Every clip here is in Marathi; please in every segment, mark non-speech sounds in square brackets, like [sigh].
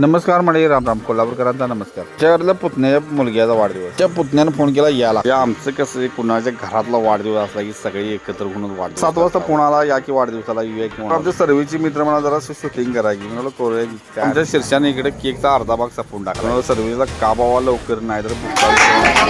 नमस्कार म्हणजे राम राम. कोल्हापूरकरांचा नमस्कार. शहरातल्या पुतण्याच्या मुलग्याचा वाढदिवस. त्या पुतण्यानं फोन केला याला. या आमचं कसं कुणाच्या घरातला वाढदिवस असला की सगळी एकत्र होऊन वाढ सात वाजता आला या की वाढदिवसाला येऊया किंवा आमच्या सर्वेची मित्र मला जरा शूटिंग करायची म्हणलं करूया की. त्या आमच्या शीर्षाने इकडे केकचा अर्धा भाग सपून टाकला सर्वेला का बाबा लवकर? नाही तर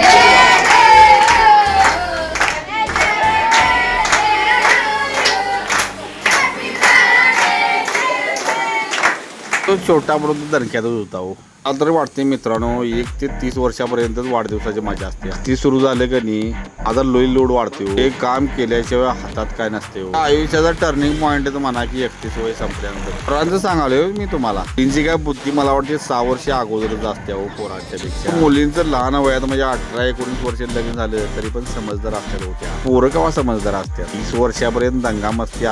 तो छोटा म्हणून दणक्यातच होता हो. आता वाटते मित्रांनो एक ते तीस वर्षापर्यंतच वाढदिवसाची मजा असते. ती सुरू झाले का नाही आता लोई लोड वाढते हो. एक काम केल्याशिवाय हातात काय नसते हो. आयुष्याचा टर्निंग पॉईंट म्हणा की एकतीस वय संपल्यानंतर. पोरांचं सांगालो मी तुम्हाला. त्यांची काय बुद्धी मला वाटते सहा वर्ष अगोदरच असते हो पोरांच्या पेक्षा मुलींचं लहान वयात म्हणजे अठरा एकोणीस वर्ष लग्न झालं तरी पण समजदार असतात होत्या पोरं केव्हा समजदार असतात? तीस वर्षापर्यंत दंगा मस्ती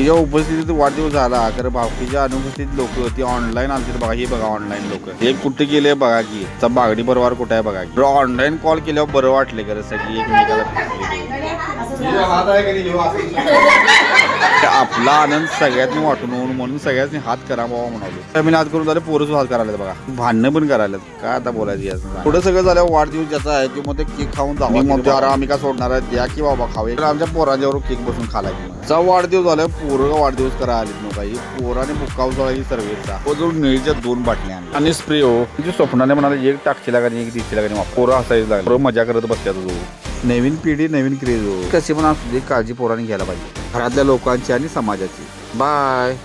तिच्या उपस्थितीत वाढदिवस झाला खरं भावकीच्या अनुपस्थित लोक ती ऑनलाईन आलती बघा हे बघा ऑनलाईन लोक. हे कुठे गेले बघा की बागडी बरोबर कुठे आहे बघा की. ऑनलाईन कॉल केल्यावर बरं वाटले खरं सगळी एकमेकाला [laughs] आपला आनंद सगळ्यांनी वाटून होऊन म्हणून सगळ्यांनी हात करा बाबा म्हणालो. मी हात करून झाले पोरच हात करायला बघा. भांडणं पण करायला काय आता बोलायचं याचं? पुढे सगळं झालं वाढदिवस ज्याचा आहे की मग ते केक खाऊन जा अरे आम्ही का सोडणार आहे द्या की बाबा खाऊ तर आमच्या पोरांच्यावर केक बसून खाला चा वाढदिवस झाला पोरं वाढदिवस करा आलीत नव्हता ही पोराने बुक्काव जवळ ही सर्वेचा. तो जो निळीच्या दोन बाटल्या. आणि स्प्रे हो. स्वप्नाने म्हणाले एक टाकशीला का एक दिसशीला का पोरं हसायला लागले. पोरं मजा करत बसतात जो नवीन पिढी नवीन क्रेज हो कशी पण असू दे काळजी पोराने घ्यायला पाहिजे घरातल्या लोकांची आणि समाजाची बाय